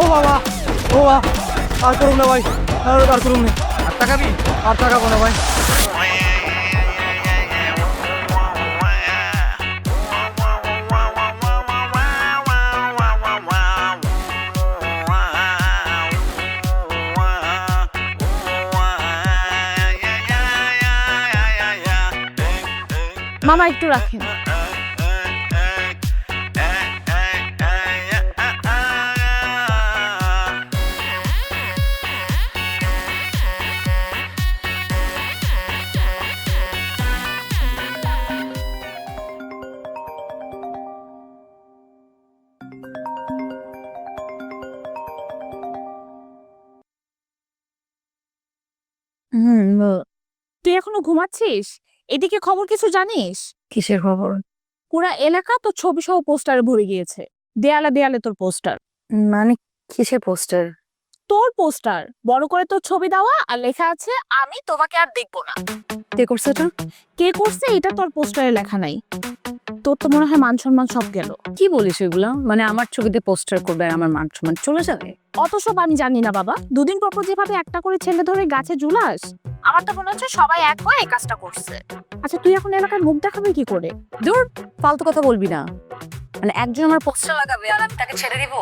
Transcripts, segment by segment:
ও বাবা ও বাবা আর করুন না ভাই আর আর করুন না। আর টাকাবি আর টাকাবো না ভাই। মামা একটু রাখেন। হুম তুই এখনও ঘুমাচ্ছিস? এদিকে খবর কিছু জানিস? কিসের খবর? পুরা এলাকা তো ছবি সহ পোস্টারে ভরে গিয়েছে। দেয়ালে দেয়ালে তোর পোস্টার। মানে কিসের পোস্টার? তোর পোস্টার। বড় করে তোর ছবি দেওয়া আর লেখা আছে আমি তোমাকে আর দেখব না। কে করছে এটা? কে করছে এটা তোর পোস্টারে লেখা নাই। তোর তো মনে হয় মান সম্মান সব গেল। কি বলিস এগুলা? মানে আমার ছবিতে পোস্টার করবে আর আমার মান সম্মান চলে যাবে? অত সব আমি জানি না বাবা। দুদিন পর পর যেভাবে একটা করে ছেলে ধরে গাছে ঝুলাস আমার তো মনে হচ্ছে সবাই এক হয়ে এই কাজটা করছে। আচ্ছা তুই এখন এলাকায় মুখ দেখাবি কি করে? দূর ফালতু কথা বলবি না। মানে একজন আমার পোস্টার লাগাবে আর আমি তাকে ছেড়ে দিব।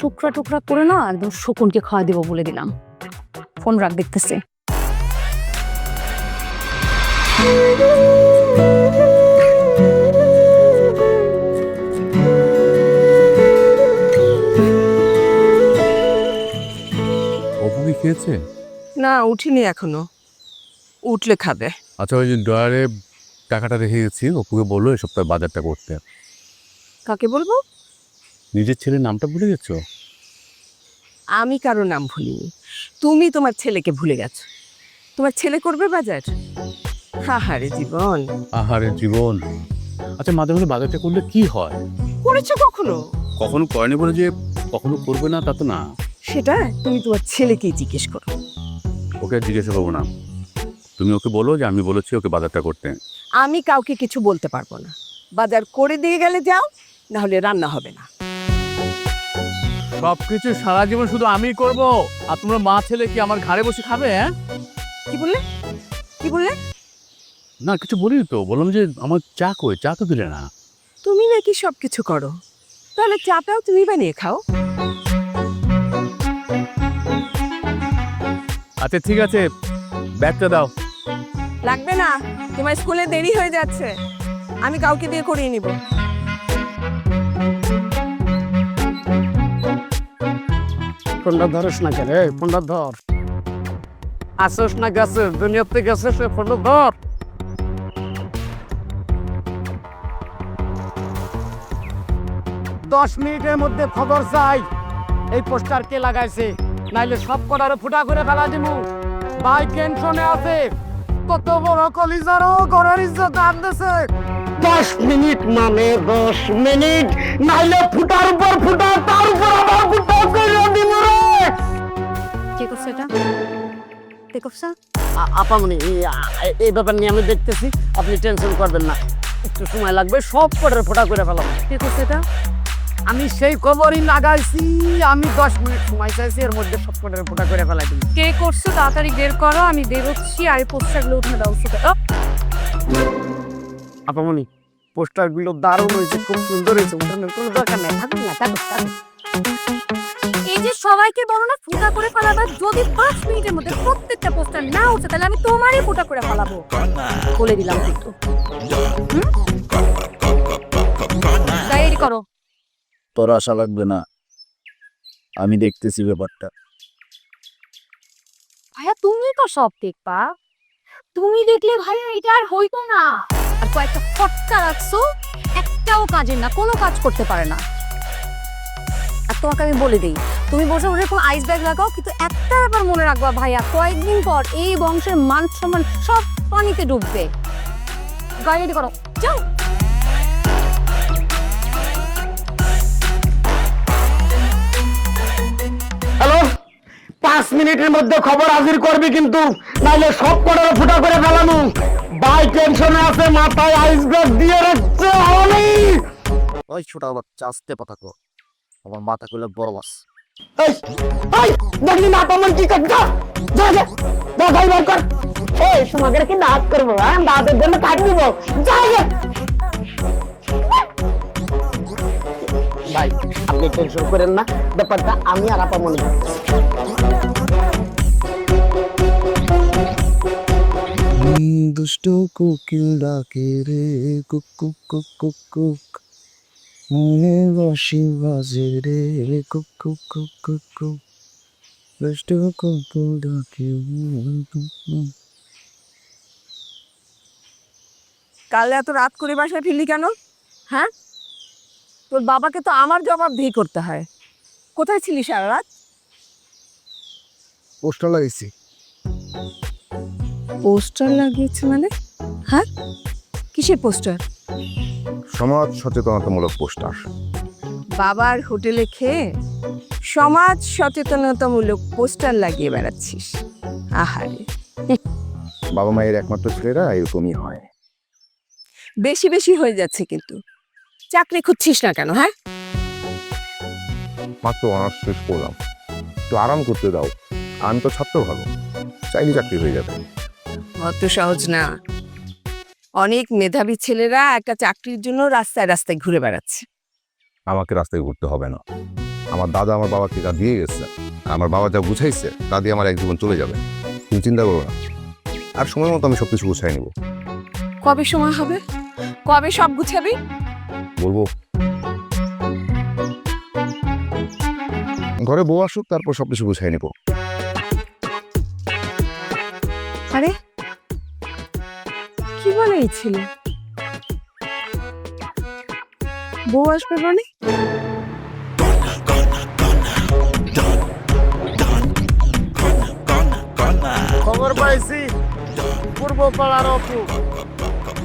টুকরা টুকরা করে না একদম শকুনকে খাওয়া দিব বলে দিলাম। ফোন রাখ দেখতেছে। খেয়েছে না উঠিনি এখনও। উঠলে খাবে। আচ্ছা ওই যে ড্রয়ারে টাকাটা রেখে গেছি অপুকে বলল এই সপ্তাহে বাজারটা করতে। কাকে বলব? নিজের ছেলের নামটা ভুলে গেছো? আমি কারও নাম ভুলিনি। তুমি তোমার ছেলেকে ভুলে গেছো। তোমার ছেলে করবে বাজার? হাহারে জীবন। আহারে জীবন। আচ্ছা মাঝে মাঝে বাজারটা করলে কি হয়? করেছ কখনো? কখনো করেনি বলে যে কখনো করবে না তা তো না। সেটা তুমি তোমার ছেলেকেই জিজ্ঞেস করো। ওকে জিজ্ঞেস করব না। তুমি ওকে বলো যে আমি বলেছি ওকে বাজারটা করতে। আমি কাউকে কিছু বলতে পারব না। বাজার করে দিয়ে গেলে যাও না হলে রান্না হবে না। সবকিছু সারা জীবন শুধু আমিই করব। আর তোমরা মা ছেলে কি আমার ঘাড়ে বসে খাবে হ্যাঁ? কি বললে? কি বললে? না কিছু বলিনি তো। বললাম যে আমার চা কই? চা তো দিলে না। তুমি নাকি সব কিছু করো। তাহলে চাটাও তুমি বানিয়ে খাও। আচ্ছা ঠিক আছে। ব্যাগটা দাও। লাগবে না। তোমার স্কুলে দেরি হয়ে যাচ্ছে। আমি কাউকে দিয়ে করিয়ে নিব। ফোনটা ধরিস না কে রে ফোনটা ধর। আসিস না গেছে দুনিয়াতে গেছে সে ফোনটা ধর। দশ মিনিটের মধ্যে খবর চাই। এই পোস্টার কে লাগাইছে? নাইলে সব কটারে ফুটা করে ফেলা দিমু। ভাই টেনশনে আছে। কত বড় কলিজারও ঘরের ইজ্জত আনতেছে। দশ মিনিট মানে দশ মিনিট। নাইলে ফুটার উপর ফুটা তার উপর আবার ফুটা করে দিব রে। কে করছে এটা? কে করছে? আপামনি এই- এই ব্যাপার নিয়ে আমি দেখতেছি। আপনি টেনশন করবেন না। একটু সময় লাগবে সব কটার ফোটা করে ফেলাবো। কে করছে এটা? আমি সেই খবরই লাগাইছি আমি দশ মিনিট সময় চাইছি এর মধ্যে সব কটার ফোটা করে ফেলাই দিই কে করছ তাড়াতাড়ি বের করো আমি বেরোচ্ছি আর পোস্টারগুলো উঠে দাও। আপামনি পোস্টারগুলো দারুণ হয়েছে খুব সুন্দর হয়েছে উঠানোর কোনো দরকার নেই থাকুন না থাকুন থাকুন এই যে সবাইকে বলো না ফুটা করে ফেলাবা যদি পাঁচ মিনিটের মধ্যে প্রত্যেকটা পোস্টার না উঠে তাহলে আমি তোমারই ফুটা করে ফেলাবো। বলে দিলাম কিন্তু। ডায়েরি করো। তোর আশা লাগবে না। আমি দেখতেছি ব্যাপারটা। ভাইয়া, তুমি তো সব দেখবা। তুমি দেখলে ভাইয়া এটা আর হইতো না। আর কয়েকটা ফটকা রাখছো, একটাও কাজের না, কোনো কাজ করতে পারে না। আর তোমাকে আমি বলে দিই, তুমি বসে বসে কোনো আইস ব্যাগ লাগাও, কিন্তু একটা ব্যাপার মনে রাখবা ভাইয়া, কয়েকদিন পর এই বংশের মান সম্মান সব পানিতে ডুববে। গাড়ি করো, যাও। পাঁচ মিনিটের মধ্যে খবর হাজির করবি কিন্তু নাইলে সব কটার ফুটা করে ফেলানো বাই টেনশনে আছে মাথায় আইস ব্যাগ দিয়ে রাখছে আমি। ওই ছোট বাচ্চা আসতে কথা কো আমার মাথা খুলে বড় বাস। এই এই দেখলি না পামন কি করছ? যা যা যা গাই বার কর। এই তোমাদের কি দাঁত করব হ্যাঁ? দাঁতের জন্য কাট দিব যা যা। ভাই আপনি টেনশন করেন না ব্যাপারটা আমি আর আপা মনে দুষ্ট কোকিল ডাকে রে কুক কুক কুক কুক কুক। মনে বাসি বাজে রে কুক কুক কুক কুক কুক। দুষ্ট কোকিল ডাকে কাল এত রাত করে বাসায় ফিরলি কেন? হ্যাঁ? তোর বাবাকে তো আমার জবাব দিয়ে করতে হয়। কোথায় ছিলি সারা রাত? পোস্টার লাগাইছি পোস্টার লাগিয়েছে মানে? হ্যাঁ? কিসের পোস্টার? সমাজ সচেতনতামূলক পোস্টার। বাবার হোটেলে খেয়ে সমাজ সচেতনতামূলক পোস্টার লাগিয়ে বেড়াচ্ছিস। আহারে। বাবা মায়ের একমাত্র ছেলেরা এরকমই হয়। বেশি বেশি হয়ে যাচ্ছে কিন্তু। চাকরি খুঁজছিস না কেন হ্যাঁ? মাত্র অনার্স শেষ করলাম। একটু আরাম করতে দাও। আমি তো ছাত্র ভালো। চাইলে চাকরি হয়ে যাবে। অত সহজ না। অনেক মেধাবী ছেলেরা একটা চাকরির জন্য রাস্তায় রাস্তায় ঘুরে বেড়াচ্ছে। আমাকে রাস্তায় ঘুরতে হবে না। আমার দাদা আমার বাবাকে যা দিয়ে গেছে আমার বাবা যা বুঝাইছে তা দিয়ে আমার এক জীবন চলে যাবে। তুমি চিন্তা করো না। আর সময় মতো আমি সব কিছু গুছাই নিব। কবে সময় হবে? কবে সব গুছাবি? বলব। ঘরে বউ আসুক তারপর সব কিছু গুছাই নিব। আরে কি বলে এই ছেলে? বউ আসবে মানে? খবর পাইছি। পূর্ব পাড়ার অপু।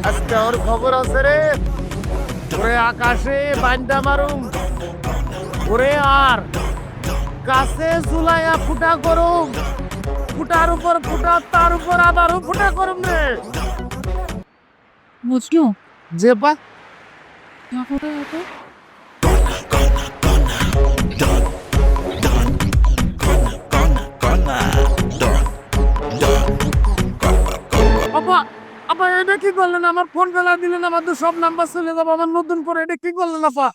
আজকে ওর খবর আছে রে। ওরে আকাশে বান্ডা মারুম। ওরে আর কাছে ঝুলাইয়া ফুটা করুম। ফুটার উপর ফুটা, তার উপর আবারও ফুটা করুম রে। বুঝলো? যে পা আপা আপা এটা কি করলেন? আমার ফোন ফেলা দিলেন আমার তো সব নাম্বার চলে যাব আমার নতুন করে এটা কি করলেন আপা?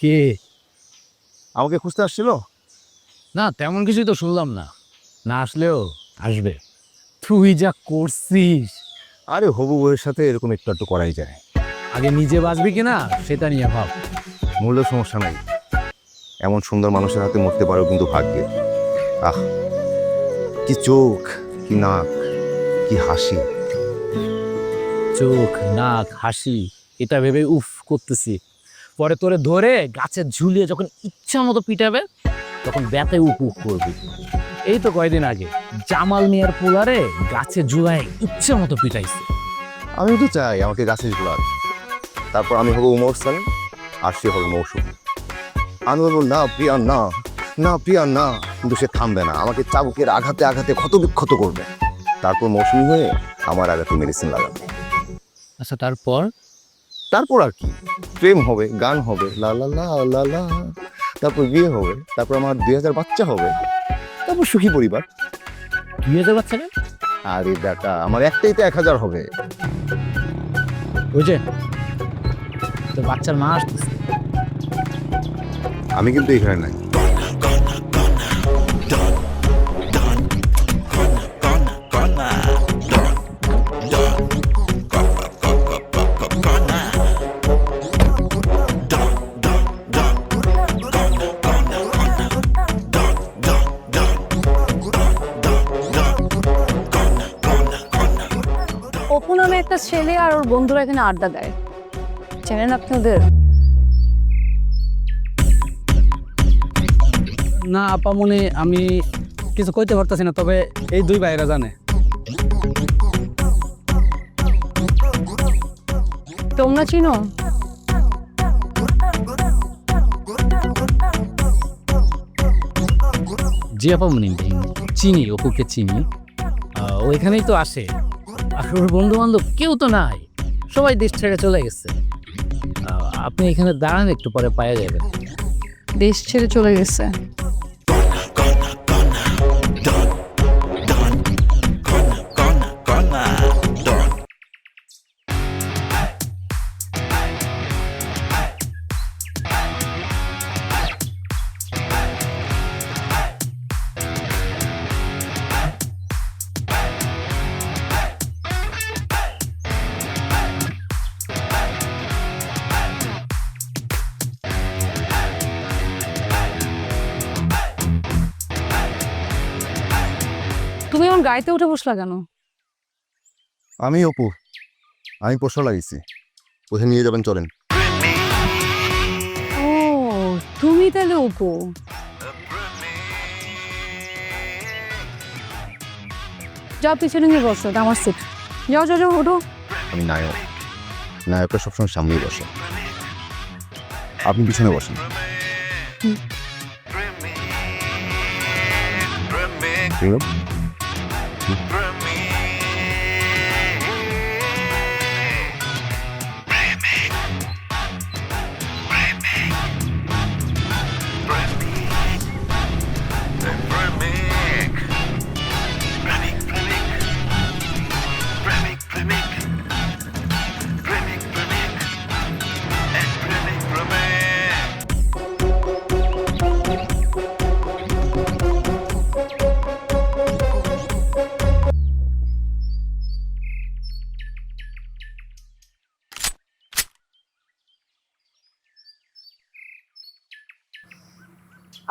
কে? আমাকে খুঁজতে আসছিল? না তেমন কিছুই তো শুনলাম না। না আসলেও আসবে। তুই যা করছিস। আরে হবু বউয়ের সাথে এরকম একটু একটু করাই যায়। আগে নিজে বাঁচবি কিনা সেটা নিয়ে ভাব। মূল্য সমস্যা নাই। এমন সুন্দর মানুষের হাতে মরতে পারো কিন্তু ভাগ্যে। আহ কি চোখ কি নাক কি হাসি। চোখ নাক হাসি এটা ভেবে উফ করতেছি। পরে তোরে ধরে গাছে ঝুলিয়ে যখন ইচ্ছা মতো পিটাবে তখন ব্যথে উপ উপ করবি। এই তো কয়দিন আগে জামাল মিয়ার পোলারে গাছে ঝুলায় ইচ্ছা মতো পিটাইছে। আমি তো চাই আমাকে গাছে ঝুলাক। তারপর আমি হব উমর সালিম আর সে হবে মৌসুম। আমি বলব না প্রিয়া না। না প্রিয়া না। কিন্তু সে থামবে না। আমাকে চাবুকের আঘাতে আঘাতে ক্ষত বিক্ষত করবে। তারপর মৌসুমি হয়ে আমার আঘাতে মেডিসিন লাগাবে। আচ্ছা তারপর? তারপর আর কি? প্রেম হবে গান হবে লা লা লা লা লা তারপর বিয়ে হবে তারপর আমার দুই হাজার বাচ্চা হবে তারপর সুখী পরিবার। দুই হাজার বাচ্চা না আরে বেটা আমার একটাই তো এক হাজার হবে। বুঝে তো বাচ্চার মা আসতেছে। আমি কিন্তু এখানে নাই। অপু নামে একটা ছেলে আর ওর বন্ধুরা এখানে আড্ডা দেয়। চেনেন আপনি ওদের না আপা মনে আমি কিছু কইতে পারতাছি না তবে এই দুই ভাইরা জানে। তোমরা চিনো? জি আপামনি চিনি অপুকে চিনি। আহ, ও তো আসে। আর ওর বন্ধু বান্ধব কেউ তো নাই। সবাই দেশ ছেড়ে চলে গেছে। আপনি এখানে দাঁড়ান, একটু পরে পাওয়া যাবে দেশ ছেড়ে চলে গেছে। গাড়িতে উঠে বসলা কেন? আমি অপু। আমি পোস্টার লাগিয়েছি। কোথায় নিয়ে যাবেন চলেন। ও তুমি তাহলে উপো যাও পিছনে গিয়ে বসো এটা আমার সিট যাও যাও যাও ওঠো। আমি নায়ক। নায়করা সবসময় সামনেই বসে। আপনি পিছনে বসেন। এরকম?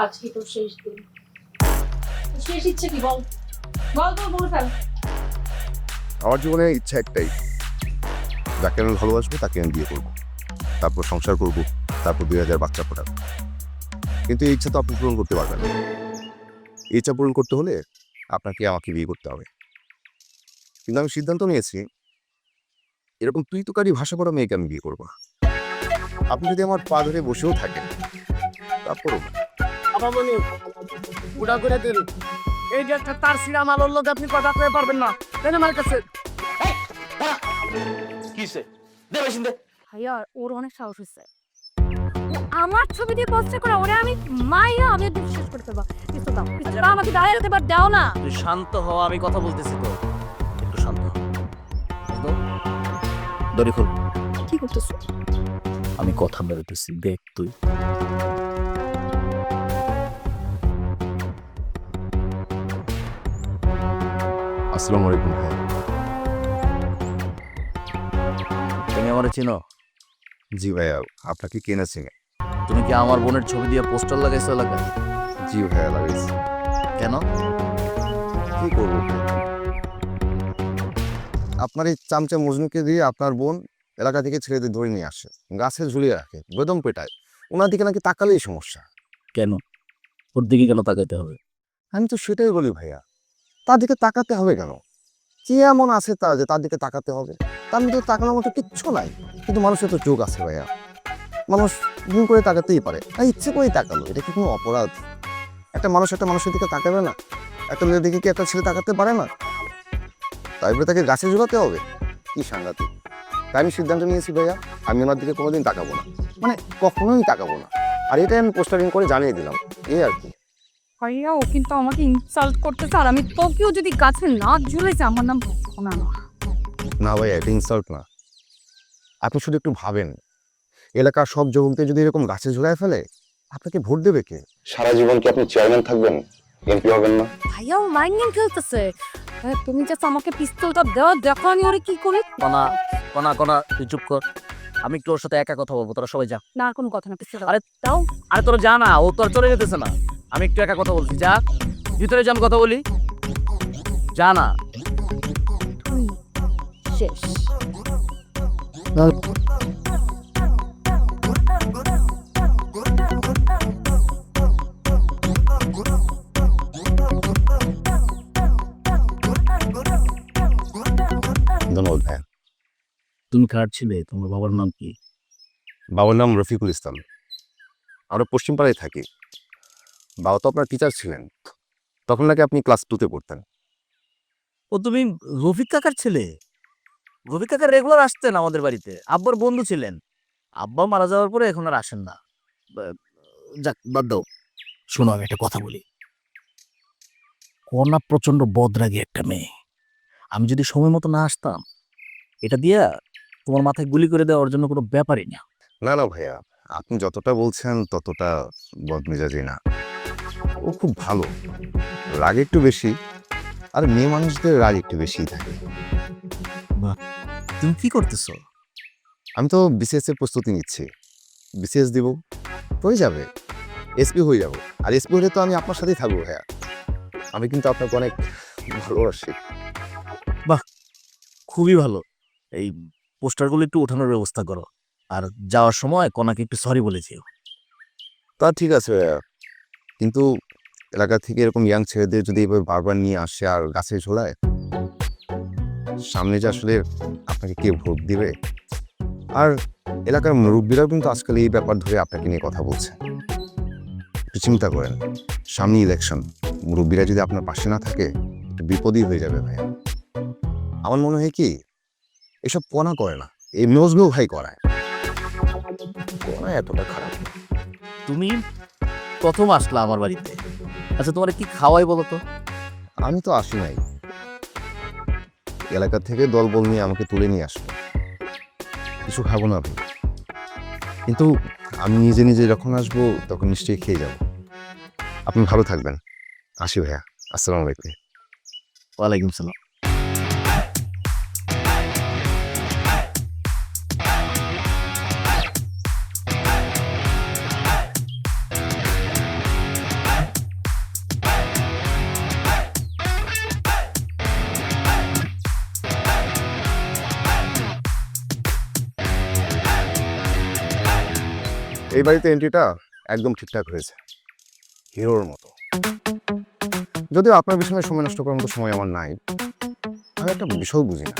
আজকে তো শেষ দিন। শেষ ইচ্ছে কি বল? বল তো ফেল। আমার জীবনে ইচ্ছা একটাই। যাকে আমি ভালোবাসবো, তাকে আমি বিয়ে করব। তারপর সংসার করব, তারপর দুই হাজার বাচ্চা ফোটাবো কিন্তু এই ইচ্ছা তো আপনি পূরণ করতে পারবেন না। ইচ্ছা পূরণ করতে হলে আপনাকে আমাকে বিয়ে করতে হবে। কিন্তু আমি সিদ্ধান্ত নিয়েছি, এরকম তুই তোকারি ভাষা করা মেয়েকে আমি বিয়ে করব আপনি যদি আমার পা ধরে বসেও থাকেন তারপরও না। উড়া করে দিন। এই যে একটা তার সিরা মালর লোক আপনি কথা কয়ে পারবেন না। দেন আমার কাছে কিসে দে বেশিন দে। ভাইয়া ওর অনেক সাহস হয়েছে আমার ছবি দিয়ে পোস্টার করে ওরে আমি মাইয়া আমি একদম শেষ করে ফেলব। পিস্তল দাও পিস্তল দাও আমাকে দাঁড়িয়ে যেতে পার দাও না। তুই শান্ত হ আমি কথা বলতেছি তো। একটু শান্ত হ। বুঝলো? দড়ি খুল। কি করতেছো? আমি কথা বলতেছি দেখ তুই। আসসালামু আলাইকুম ভাই। তুমি আমার চিনো? জি ভাইয়া আপনাকে কেনা চিনে তুমি কি আমার বোনের ছবি দিয়ে পোস্টার লাগাইছো এলাকায়? জি ভাইয়া লাগাইছি। কেন? কি করব আপনার এই চামচা মজনুকে দিয়ে আপনার বোন এলাকা থেকে ছেলেদের ধরে নিয়ে আসে গাছে ঝুলিয়ে রাখে বেদম পেটায়। ওনার দিকে নাকি তাকালেই সমস্যা। কেন? ওর দিকে কেন তাকাইতে হবে? আমি তো সেটাই বলি ভাইয়া। তার দিকে তাকাতে হবে কেন? কি এমন আছে তা যে তার দিকে তাকাতে হবে? তার মধ্যে তাকানোর মতো কিচ্ছু নাই। কিন্তু মানুষের তো যোগ আছে ভাইয়া। মানুষ ভুল করে তাকাতেই পারে। আর ইচ্ছে করেই তাকালো। এটা কি কোনো অপরাধ? একটা মানুষ একটা মানুষের দিকে তাকাবে না? একটা মেয়ের দিকে কি একটা ছেলে তাকাতে পারে না? তাই বলে তাকে গাছে ঝুলাতে হবে? কি সাংঘাতিক। তাই আমি সিদ্ধান্ত নিয়েছি ভাইয়া, আমি ওনার দিকে কোনোদিন তাকাবো না। মানে কখনোই তাকাবো না। আর এটাই আমি পোস্টারিং করে জানিয়ে দিলাম। এই আর কি। ভাইয়া ও কিন্তু আমাকে ইনসাল্ট করতেছে আর আমি তোকেও যদি গাছে না ঝুলেছে আমার নাম না না। না ভাই এটা ইনসাল্ট না। আপনি শুধু একটু ভাবেন। এলাকার সব যুবকদের যদি এরকম গাছে ঝুলায় ফেলে আপনাকে ভোট দেবে কে? সারা জীবন কি আপনি চেয়ারম্যান থাকবেন? এমপি হবেন না। ভাইয়া ও মাইন্ড গেম খেলতেছে। ভাইয়া, তুমি জাস্ট আমাকে পিস্তলটা দেওয়া দেখো আমি ওরে কি করি। কনা কনা কনা তুই চুপ কর। আমি একটু ওর সাথে একা কথা বলব তোরা সবাই যা। না আর কোনো কথা না পিস্তল আরে দাও। আরে তোরা যা না ও তোর চলে যেতেছে না। আমি একটু একা কথা বলছি যা। ভিতরে যা আমি কথা বলি যা না। শেষ। ধন্যবাদ ভাই তুমি কার ছিলে? তোমার বাবার নাম কি? বাবার নাম রফিকুল ইসলাম। আমরা পশ্চিমপাড়ায় থাকি। বাবা তো আপনার টিচার ছিলেন। তখন নাকি আপনি ক্লাস টুতে পড়তেন? ও তুমি রফিক কাকার ছেলে? রফিক কাকা রেগুলার আসতেন আমাদের বাড়িতে। আব্বার বন্ধু ছিলেন। আব্বা মারা যাওয়ার পরে এখন আর আসেন না। যাক বাদ দাও। শোনো আমি একটা কথা বলি। কন্যা প্রচণ্ড বদরাগী একটা মেয়ে। আমি যদি সময় মতো না আসতাম এটা দিয়া তোমার মাথায় গুলি করে দেওয়ার জন্য কোনো ব্যাপারই না। না না ভাইয়া আপনি যতটা বলছেন ততটা বদমেজাজি না। ও খুব ভালো। রাগ একটু বেশি আর মেয়ে মানুষদের রাগ একটু বেশিই থাকে। তুমি কি করতেছো? আমি তো বিসিএস এর প্রস্তুতি নিচ্ছি। বিসিএস দিব হয়ে যাবে। এসপি হয়ে যাব। আর এসপি হলে তো আমি আপনার সাথেই থাকব ভাইয়া। আমি কিন্তু আপনাকে অনেক ভালোবাসি। বাহ খুবই ভালো। এই পোস্টারগুলো একটু ওঠানোর ব্যবস্থা করো। আর যাওয়ার সময় কনাকে একটু সরি বলে যেও। তা ঠিক আছে ভাইয়া। কিন্তু এলাকা থেকে এরকম ইয়াং ছেলেদের যদি এভাবে বারবার নিয়ে আসে আর গাছে ঝোলায়? সামনে যে আসলে আপনাকে কে ভোট দিবে? আর এলাকার মুরব্বীরাও কিন্তু আজকাল এই ব্যাপার ধরে আপনাকে নিয়ে কথা বলছে। একটু চিন্তা করেন, সামনে ইলেকশন মুরব্বীরা যদি আপনার পাশে না থাকে, একটু বিপদই হয়ে যাবে ভাইয়া। আমার মনে হয় কি, এসব কোনা করে না, এই নজবেও ভাই করায়। কোনা এতটা খারাপ তুমি প্রথম আসলা আমার বাড়িতে। আচ্ছা তোমার কি খাওয়াই বলো তো? আমি তো আসি নাই। এলাকা থেকে দলবল নিয়ে আমাকে তুলে নিয়ে আসবে। কিছু খাব না ভাই কিন্তু আমি নিজে নিজে যখন আসব তখন নিশ্চয়ই খেয়ে যাব। আপনি ভালো থাকবেন। আসি ভাইয়া। আসসালামু আলাইকুম। ওয়ালাইকুম সালাম। এই বাড়িতে এন্ট্রিটা একদম ঠিকঠাক হয়েছে। হিরোর মতো। যদিও আপনার পিছনে সময় নষ্ট করার মতো সময় আমার নাই আমি একটা বিষয় বুঝি না।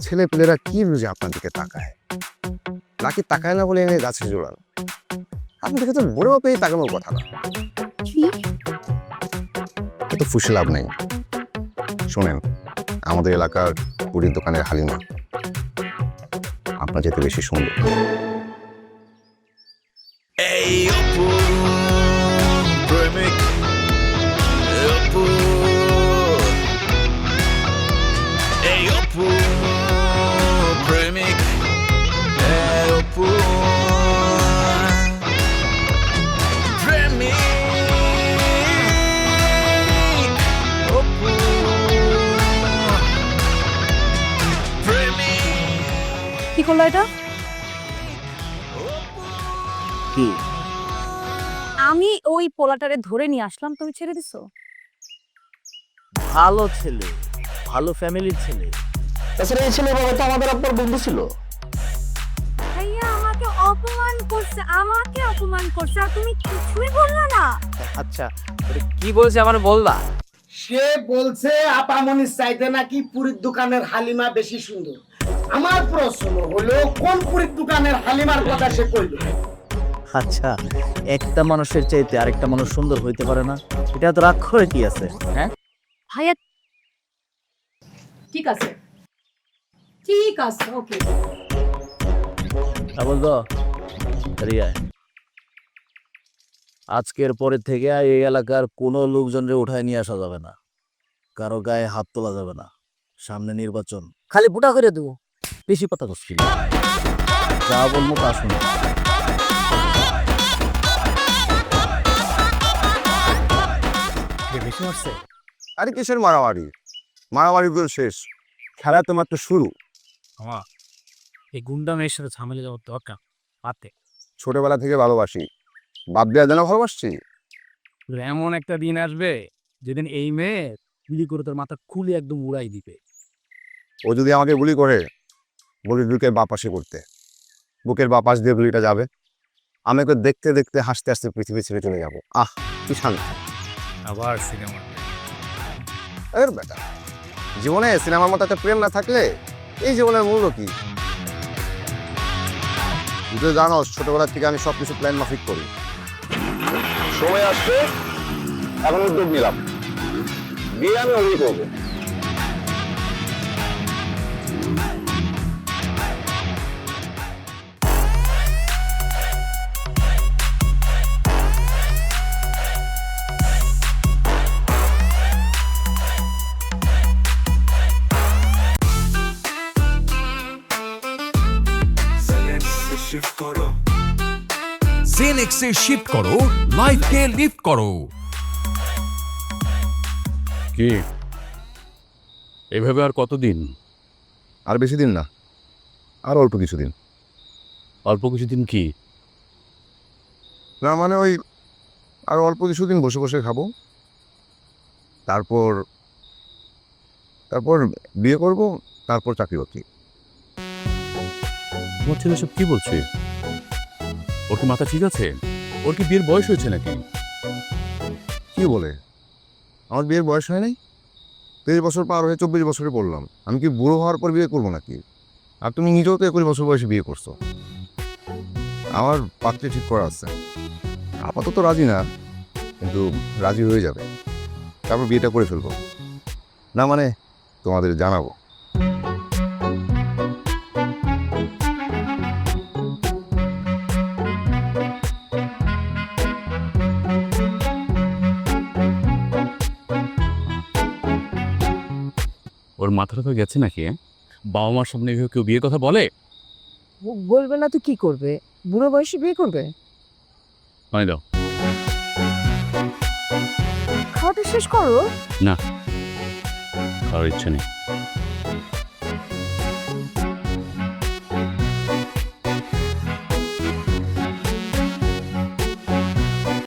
ছেলে পেলেরা কি বুঝে আপনার দিকে তাকায়? নাকি তাকায় না বলে এনে গাছে জোড়ান? আপনি দেখে তো বড় পেয়ে তাকানোর কথা না। এত ফুসে লাভ নেই। শোনেন আমাদের এলাকার পুরীর দোকানের হালিমা। আপনার যেতে বেশি সুন্দর এই অপু প্রেমিক অপু এই অপু প্রেমিক এই অপু প্রেমিক অপু প্রেমিক কি করল এটা? কি? আমি ওই পোলাটারে ধরে নিয়ে আসলাম তুমি ছেড়ে দিছো? ভালো ছেলে ভালো ফ্যামিলির ছেলে। তাছাড়া এই ছেলে বাবা তো আমাদের আব্বার বন্ধু ছিল। ভাইয়া আমাকে অপমান করছে আমাকে অপমান করছে আর তুমি কিছুই বললা না। আচ্ছা কি বলছে আমার বলবা সে বলছে আপামনির চাইতে নাকি পুরীর দোকানের হালিমা বেশি সুন্দর? আমার প্রশ্ন হলো কোন পুরীর দোকানের হালিমার কথা সে কইল? আচ্ছা একটা মানুষের চাইতে আরেকটা মানুষ সুন্দর হইতে পারে না? এটা তো রাগ করে কি আছে? হ্যাঁ? ভাইয়া ঠিক আছে। ঠিক আছে ওকে। তা বলতো রিয়ায় আজকের পরের থেকে আর এই এলাকার কোনো লোকজনরে উঠায় নিয়ে আসা যাবে না। কারও গায়ে হাত তোলা যাবে না। সামনে নির্বাচন। খালি ফুটা করে দেবো। বেশি কথা করছিল যা বলব তা শুনো। মারছে আরে কিসের মারামারি? মারামারি গুলো শেষ। খেলা তো মাত্র শুরু। আমার এই গুন্ডা মেয়ের সাথে ঝামেলা যাওয়ার দরকার। পাতে ছোটবেলা থেকে ভালোবাসি। বাদ দেওয়া যেন ভালোবাসছি। এমন একটা দিন আসবে যেদিন এই মেয়ে গুলি করে তোর মাথা খুলে একদম উড়াই দিবে। ও যদি আমাকে গুলি করে বলি বুকের বাপাসে করতে। বুকের বাপাস দিয়ে গুলিটা যাবে। আমি ওকে দেখতে দেখতে হাসতে হাসতে পৃথিবী ছেড়ে চলে যাব। আহ কি শান্তি। আবার সিনেমা। এর বেটা জীবনে সিনেমার মতো একটা প্রেম না থাকলে এই জীবনের মূল্য কি? তুই তো জানোস ছোটবেলা থেকে আমি সব কিছু প্ল্যান মাফিক করি। সময় আসবে এখন উদ্যোগ নিলাম। বিয়ে আমি ওই করব। জেনেক্সে শিফট করো লাইফকে লিফট করো। কি? এভাবে আর কতদিন? আর বেশি দিন না। আর অল্প কিছুদিন অল্প কিছুদিন কি? না মানে ওই আর অল্প কিছুদিন বসে বসে খাব। তারপর তারপর বিয়ে করব তারপর চাকরি বাকরি। তোমার ছেলে সব কি বলছে? ওর কি মাথা ঠিক আছে? ওর কি বিয়ের বয়স হয়েছে নাকি? কি বলে? আমার বিয়ের বয়স হয় নাই? তেইশ বছর পার হয়ে চব্বিশ বছরে পড়লাম। আমি কি বুড়ো হওয়ার পর বিয়ে করব নাকি? আর তুমি নিজেও তো একুশ বছর বয়সে বিয়ে করছ। আমার পাত্রে ঠিক করা আছে। আপাতত রাজি না, কিন্তু রাজি হয়ে যাবে। তারপর বিয়েটা করে ফেলব। না মানে তোমাদের জানাব। মাথাটা তো গেছে নাকি? বাবা মার সামনে এভাবে কেউ বিয়ের কথা বলে? বলবে না তো কি করবে? বুড়ো বয়সে বিয়ে করবে? পানি দাও। খাওয়াটা শেষ করো। খাওয়ার ইচ্ছে নেই।